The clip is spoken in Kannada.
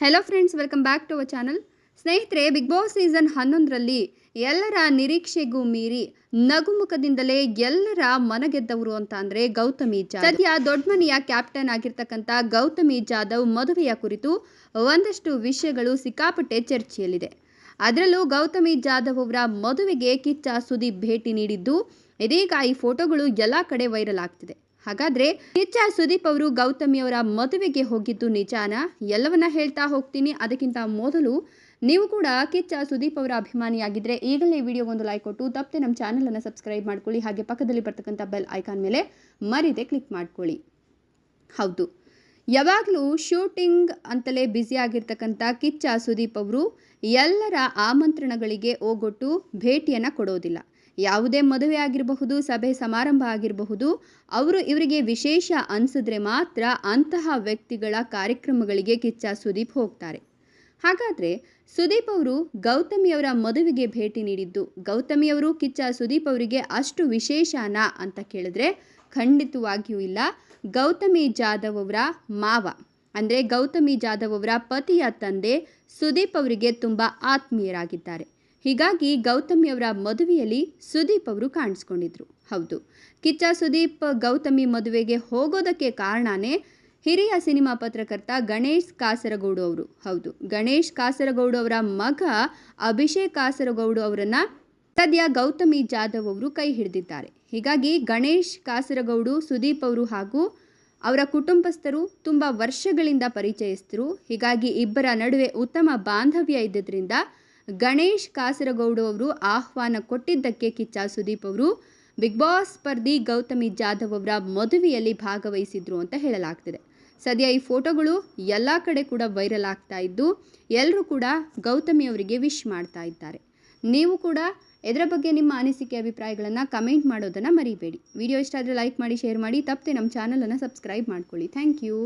Hello friends welcome back to our channel ಸ್ನೇಹಿತರೆ ಬಿಗ್ ಬಾಸ್ ಸೀಸನ್ ಹನ್ನೊಂದರಲ್ಲಿ ಎಲ್ಲರ ನಿರೀಕ್ಷೆಗೂ ಮೀರಿ ನಗುಮುಖದಿಂದಲೇ ಎಲ್ಲರ ಮನಗೆದ್ದವರು ಅಂತ ಅಂದ್ರೆ ಗೌತಮಿ ಜಾಧವ್. ಸದ್ಯ ದೊಡ್ಡಮನೆಯ ಕ್ಯಾಪ್ಟನ್ ಆಗಿರ್ತಕ್ಕಂಥ ಗೌತಮಿ ಜಾಧವ್ ಮದುವೆಯ ಕುರಿತು ಒಂದಷ್ಟು ವಿಷಯಗಳು ಸಿಕ್ಕಾಪಟ್ಟೆ ಚರ್ಚೆಯಲ್ಲಿದೆ. ಅದರಲ್ಲೂ ಗೌತಮಿ ಜಾಧವ್ ಅವರ ಮದುವೆಗೆ ಕಿಚ್ಚ ಸುದೀಪ್ ಭೇಟಿ ನೀಡಿದ್ದು, ಇದೀಗ ಈ ಫೋಟೋಗಳು ಎಲ್ಲ ಕಡೆ ವೈರಲ್ ಆಗ್ತಿದೆ. ಹಾಗಾದ್ರೆ ಕಿಚ್ಚ ಸುದೀಪ್ ಅವರು ಗೌತಮಿ ಅವರ ಮದುವೆಗೆ ಹೋಗಿದ್ದು ನಿಜಾನ? ಎಲ್ಲವನ್ನ ಹೇಳ್ತಾ ಹೋಗ್ತೀನಿ. ಅದಕ್ಕಿಂತ ಮೊದಲು ನೀವು ಕೂಡ ಕಿಚ್ಚ ಸುದೀಪ್ ಅವರ ಅಭಿಮಾನಿಯಾಗಿದ್ರೆ ಈಗಲೇ ವಿಡಿಯೋ ಒಂದು ಲೈಕ್ ಕೊಟ್ಟು, ತಪ್ಪದೆ ನಮ್ಮ ಚಾನಲನ್ನು ಸಬ್ಸ್ಕ್ರೈಬ್ ಮಾಡ್ಕೊಳ್ಳಿ. ಹಾಗೆ ಪಕ್ಕದಲ್ಲಿ ಬರ್ತಕ್ಕಂಥ ಬೆಲ್ ಐಕಾನ್ ಮೇಲೆ ಮರಿದೆ ಕ್ಲಿಕ್ ಮಾಡ್ಕೊಳ್ಳಿ. ಹೌದು. ಯಾವಾಗಲೂ ಶೂಟಿಂಗ್ ಅಂತಲೇ ಬ್ಯುಸಿಯಾಗಿರ್ತಕ್ಕಂಥ ಕಿಚ್ಚ ಸುದೀಪ್ ಅವರು ಎಲ್ಲರ ಆಮಂತ್ರಣಗಳಿಗೆ ಓಗೊಟ್ಟು ಭೇಟಿಯನ್ನು ಕೊಡೋದಿಲ್ಲ. ಯಾವುದೇ ಮದುವೆ ಆಗಿರಬಹುದು, ಸಭೆ ಸಮಾರಂಭ ಆಗಿರಬಹುದು, ಅವರು ಇವರಿಗೆ ವಿಶೇಷ ಅನಿಸಿದ್ರೆ ಮಾತ್ರ ಅಂತಹ ವ್ಯಕ್ತಿಗಳ ಕಾರ್ಯಕ್ರಮಗಳಿಗೆ ಕಿಚ್ಚ ಸುದೀಪ್ ಹೋಗ್ತಾರೆ. ಹಾಗಾದರೆ ಸುದೀಪ್ ಅವರು ಗೌತಮಿಯವರ ಮದುವೆಗೆ ಭೇಟಿ ನೀಡಿದ್ದು ಗೌತಮಿಯವರು ಕಿಚ್ಚ ಸುದೀಪ್ ಅವರಿಗೆ ಅಷ್ಟು ವಿಶೇಷನಾ ಅಂತ ಕೇಳಿದ್ರೆ ಖಂಡಿತವಾಗಿಯೂ ಇಲ್ಲ. ಗೌತಮಿ ಜಾಧವ್ ಅವರ ಮಾವ, ಅಂದರೆ ಗೌತಮಿ ಜಾಧವ್ ಅವರ ಪತಿಯ ತಂದೆ ಸುದೀಪ್ ಅವರಿಗೆ ತುಂಬ ಆತ್ಮೀಯರಾಗಿದ್ದಾರೆ. ಹೀಗಾಗಿ ಗೌತಮಿ ಅವರ ಮದುವೆಯಲ್ಲಿ ಸುದೀಪ್ ಅವರು ಕಾಣಿಸ್ಕೊಂಡಿದ್ರು. ಹೌದು, ಕಿಚ್ಚ ಸುದೀಪ್ ಗೌತಮಿ ಮದುವೆಗೆ ಹೋಗೋದಕ್ಕೆ ಕಾರಣನೇ ಹಿರಿಯ ಸಿನಿಮಾ ಪತ್ರಕರ್ತ ಗಣೇಶ್ ಕಾಸರಗೌಡು ಅವರು. ಹೌದು, ಗಣೇಶ್ ಕಾಸರಗೌಡು ಅವರ ಮಗ ಅಭಿಷೇಕ್ ಕಾಸರಗೌಡು ಅವರನ್ನ ಸದ್ಯ ಗೌತಮಿ ಜಾಧವ್ ಅವರು ಕೈ ಹಿಡಿದಿದ್ದಾರೆ. ಹೀಗಾಗಿ ಗಣೇಶ್ ಕಾಸರಗೌಡು, ಸುದೀಪ್ ಅವರು ಹಾಗೂ ಅವರ ಕುಟುಂಬಸ್ಥರು ತುಂಬ ವರ್ಷಗಳಿಂದ ಪರಿಚಯಸ್ಥರು. ಹೀಗಾಗಿ ಇಬ್ಬರ ನಡುವೆ ಉತ್ತಮ ಬಾಂಧವ್ಯ ಇದ್ದರಿಂದ ಗಣೇಶ್ ಕಾಸರಗೌಡು ಅವರು ಆಹ್ವಾನ ಕೊಟ್ಟಿದ್ದಕ್ಕೆ ಕಿಚ್ಚ ಸುದೀಪ್ ಅವರು. ಬಿಗ್ ಬಾಸ್ ಸ್ಪರ್ಧಿ ಗೌತಮಿ ಜಾಧವ್ ಅವರ ಮದುವೆಯಲ್ಲಿ ಭಾಗವಹಿಸಿದ್ರು ಅಂತ ಹೇಳಲಾಗ್ತಿದೆ. ಸದ್ಯ ಈ ಫೋಟೋಗಳು ಎಲ್ಲ ಕಡೆ ಕೂಡ ವೈರಲ್ ಆಗ್ತಾ ಇದ್ದು ಎಲ್ಲರೂ ಕೂಡ ಗೌತಮಿ ಅವರಿಗೆ ವಿಶ್ ಮಾಡ್ತಾ ಇದ್ದಾರೆ. ನೀವು ಕೂಡ ಇದರ ಬಗ್ಗೆ ನಿಮ್ಮ ಅನಿಸಿಕೆ, ಅಭಿಪ್ರಾಯಗಳನ್ನು ಕಮೆಂಟ್ ಮಾಡೋದನ್ನು ಮರಿಬೇಡಿ. ವಿಡಿಯೋ ಇಷ್ಟ ಆದರೆ ಲೈಕ್ ಮಾಡಿ, ಶೇರ್ ಮಾಡಿ, ತಪ್ಪದೆ ನಮ್ಮ ಚಾನಲನ್ನು ಸಬ್ಸ್ಕ್ರೈಬ್ ಮಾಡ್ಕೊಳ್ಳಿ. Thank you.